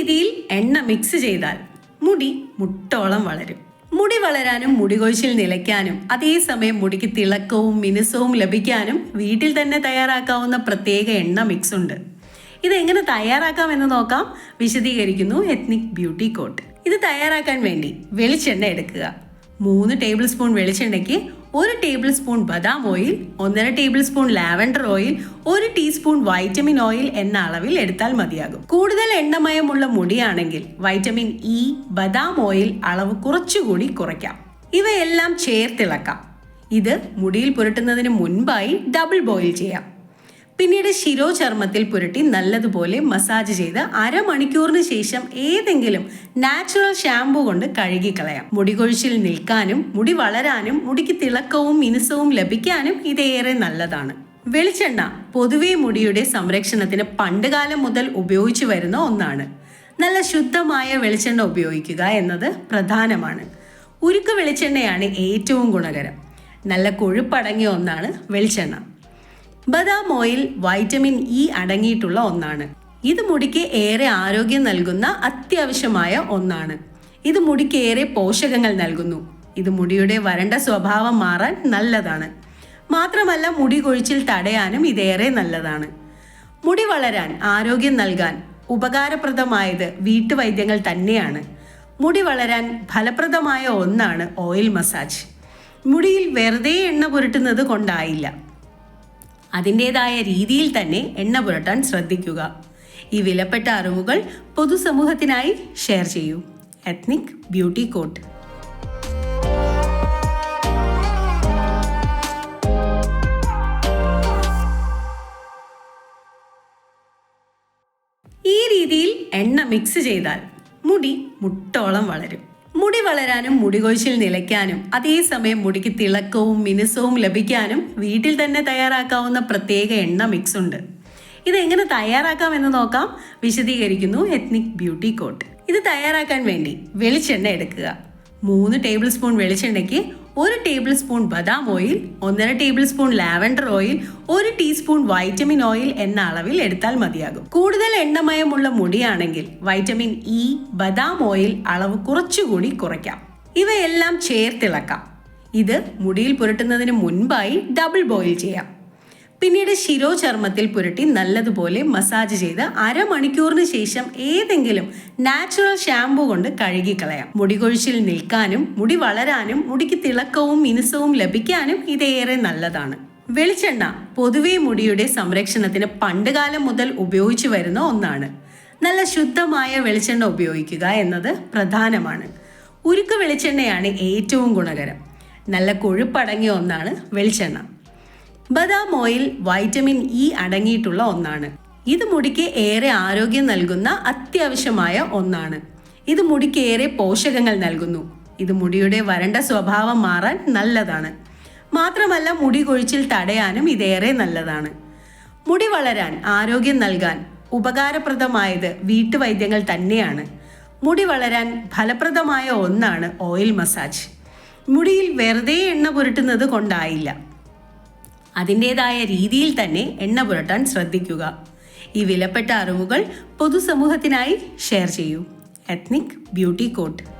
രീതിയിൽ എണ്ണ മിക്സ് ചെയ്താൽ മുടി മുട്ടോളം വളരും. മുടി വളരാനും മുടി കൊഴിച്ചിൽ നിലയ്ക്കാനും അതേസമയം മുടിക്ക് തിളക്കവും മിനുസവും ലഭിക്കാനും വീട്ടിൽ തന്നെ തയ്യാറാക്കാവുന്ന പ്രത്യേക എണ്ണ മിക്സ് ഉണ്ട്. ഇത് എങ്ങനെ തയ്യാറാക്കാം എന്ന് നോക്കാം. വിശദീകരിക്കുന്നു എത്നിക് ബ്യൂട്ടി കോട്ട് ഇത് തയ്യാറാക്കാൻ വേണ്ടി വെളിച്ചെണ്ണ എടുക്കുക. മൂന്ന് ടേബിൾ സ്പൂൺ വെളിച്ചെണ്ണയ്ക്ക് ഒരു ടേബിൾ സ്പൂൺ ബദാം ഓയിൽ ഒന്നര ടേബിൾ സ്പൂൺ ലാവൻഡർ ഓയിൽ ഒരു ടീസ്പൂൺ വൈറ്റമിൻ ഓയിൽ എന്ന അളവിൽ എടുത്താൽ മതിയാകും. കൂടുതൽ എണ്ണമയമുള്ള മുടിയാണെങ്കിൽ വൈറ്റമിൻ ഇ ബദാം ഓയിൽ അളവ് കുറച്ചുകൂടി കുറയ്ക്കാം. ഇവയെല്ലാം ചേർത്തിളക്കാം. ഇത് മുടിയിൽ പുരട്ടുന്നതിന് മുൻപായി ഡബിൾ ബോയിൽ ചെയ്യാം. പിന്നീട് ശിരോചർമ്മത്തിൽ പുരട്ടി നല്ലതുപോലെ മസാജ് ചെയ്ത് അരമണിക്കൂറിന് ശേഷം ഏതെങ്കിലും നാച്ചുറൽ ഷാമ്പു കൊണ്ട് കഴുകിക്കളയാം. മുടി കൊഴിച്ചിൽ നിൽക്കാനും മുടി വളരാനും മുടിക്ക് തിളക്കവും മിനുസവും ലഭിക്കാനും ഇതേറെ നല്ലതാണ്. വെളിച്ചെണ്ണ പൊതുവെ മുടിയുടെ സംരക്ഷണത്തിന് പണ്ടുകാലം മുതൽ ഉപയോഗിച്ചു വരുന്ന ഒന്നാണ്. നല്ല ശുദ്ധമായ വെളിച്ചെണ്ണ ഉപയോഗിക്കുക എന്നത് പ്രധാനമാണ്. ഉരുക്ക് വെളിച്ചെണ്ണയാണ് ഏറ്റവും ഗുണകരം. നല്ല കൊഴുപ്പടങ്ങിയ ഒന്നാണ് വെളിച്ചെണ്ണ. ബദാം ഓയിൽ വൈറ്റമിൻ ഇ അടങ്ങിയിട്ടുള്ള ഒന്നാണ്. ഇത് മുടിക്ക് ഏറെ ആരോഗ്യം നൽകുന്ന അത്യാവശ്യമായ ഒന്നാണ്. ഇത് മുടിക്ക് ഏറെ പോഷകങ്ങൾ നൽകുന്നു. ഇത് മുടിയുടെ വരണ്ട സ്വഭാവം മാറാൻ നല്ലതാണ്. മാത്രമല്ല മുടി കൊഴിച്ചിൽ തടയാനും ഇതേറെ നല്ലതാണ്. മുടി വളരാൻ ആരോഗ്യം നൽകാൻ ഉപകാരപ്രദമായത് വീട്ടുവൈദ്യങ്ങൾ തന്നെയാണ്. മുടി വളരാൻ ഫലപ്രദമായ ഒന്നാണ് ഓയിൽ മസാജ്. മുടിയിൽ വെറുതെ എണ്ണ പുരട്ടുന്നത് കൊണ്ടായില്ല. അതിന്റെതായ രീതിയിൽ തന്നെ എണ്ണ പുരട്ടാൻ ശ്രദ്ധിക്കുക. ഈ വിലപ്പെട്ട അറിവുകൾ പൊതുസമൂഹത്തിനായി ഷെയർ ചെയ്യൂ. എത്നിക് ബ്യൂട്ടി കോട്ട് ഈ രീതിയിൽ എണ്ണ മിക്സ് ചെയ്താൽ മുടി മുട്ടോളം വളരും. മുടി വളരാനും മുടി കൊഴിച്ചിൽ നിലയ്ക്കാനും അതേസമയം മുടിക്ക് തിളക്കവും മിനുസവും ലഭിക്കാനും വീട്ടിൽ തന്നെ തയ്യാറാക്കാവുന്ന പ്രത്യേക എണ്ണ മിക്സ് ഉണ്ട്. ഇത് എങ്ങനെ തയ്യാറാക്കാം എന്ന് നോക്കാം. വിശദീകരിക്കുന്നു എത്നിക് ബ്യൂട്ടി കോട്ട് ഇത് തയ്യാറാക്കാൻ വേണ്ടി വെളിച്ചെണ്ണ എടുക്കുക. മൂന്ന് ടേബിൾ സ്പൂൺ വെളിച്ചെണ്ണയ്ക്ക് ഒരു ടേബിൾ സ്പൂൺ ബദാം ഓയിൽ ഒന്നര ടേബിൾ സ്പൂൺ ലാവൻഡർ ഓയിൽ ഒരു ടീസ്പൂൺ വൈറ്റമിൻ ഓയിൽ എന്ന അളവിൽ എടുത്താൽ മതിയാകും. കൂടുതൽ എണ്ണമയമുള്ള മുടിയാണെങ്കിൽ വൈറ്റമിൻ ഇ ബദാം ഓയിൽ അളവ് കുറച്ചുകൂടി കുറയ്ക്കാം. ഇവയെല്ലാം ചേർത്തിളക്കാം. ഇത് മുടിയിൽ പുരട്ടുന്നതിന് മുൻപായി ഡബിൾ ബോയിൽ ചെയ്യാം. പിന്നീട് ശിരോചർമ്മത്തിൽ പുരട്ടി നല്ലതുപോലെ മസാജ് ചെയ്ത് അരമണിക്കൂറിന് ശേഷം ഏതെങ്കിലും നാച്ചുറൽ ഷാമ്പു കൊണ്ട് കഴുകിക്കളയാം. മുടി കൊഴിച്ചിൽ നിൽക്കാനും മുടി വളരാനും മുടിക്ക് തിളക്കവും മിനുസവും ലഭിക്കാനും ഇതേറെ നല്ലതാണ്. വെളിച്ചെണ്ണ പൊതുവേ മുടിയുടെ സംരക്ഷണത്തിന് പണ്ടുകാലം മുതൽ ഉപയോഗിച്ചു വരുന്ന ഒന്നാണ്. നല്ല ശുദ്ധമായ വെളിച്ചെണ്ണ ഉപയോഗിക്കുക എന്നത് പ്രധാനമാണ്. ഉരുക്ക് വെളിച്ചെണ്ണയാണ് ഏറ്റവും ഗുണകരം. നല്ല കൊഴുപ്പടങ്ങിയ ഒന്നാണ് വെളിച്ചെണ്ണ. ബദാം ഓയിൽ വൈറ്റമിൻ ഇ അടങ്ങിയിട്ടുള്ള ഒന്നാണ്. ഇത് മുടിക്ക് ഏറെ ആരോഗ്യം നൽകുന്ന അത്യാവശ്യമായ ഒന്നാണ്. ഇത് മുടിക്ക് ഏറെ പോഷകങ്ങൾ നൽകുന്നു. ഇത് മുടിയുടെ വരണ്ട സ്വഭാവം മാറാൻ നല്ലതാണ്. മാത്രമല്ല മുടി കൊഴിച്ചിൽ തടയാനും ഇതേറെ നല്ലതാണ്. മുടി വളരാൻ ആരോഗ്യം നൽകാൻ ഉപകാരപ്രദമായത് വീട്ടുവൈദ്യങ്ങൾ തന്നെയാണ്. മുടി വളരാൻ ഫലപ്രദമായ ഒന്നാണ് ഓയിൽ മസാജ്. മുടിയിൽ വെറുതെ എണ്ണ പുരട്ടുന്നത് കൊണ്ടായില്ല. അതിന്റെതായ രീതിയിൽ തന്നെ എണ്ണ പുരട്ടാൻ ശ്രദ്ധിക്കുക. ഈ വിലപ്പെട്ട അറിവുകൾ പൊതുസമൂഹത്തിനായി ഷെയർ ചെയ്യൂ. Ethnic beauty coat.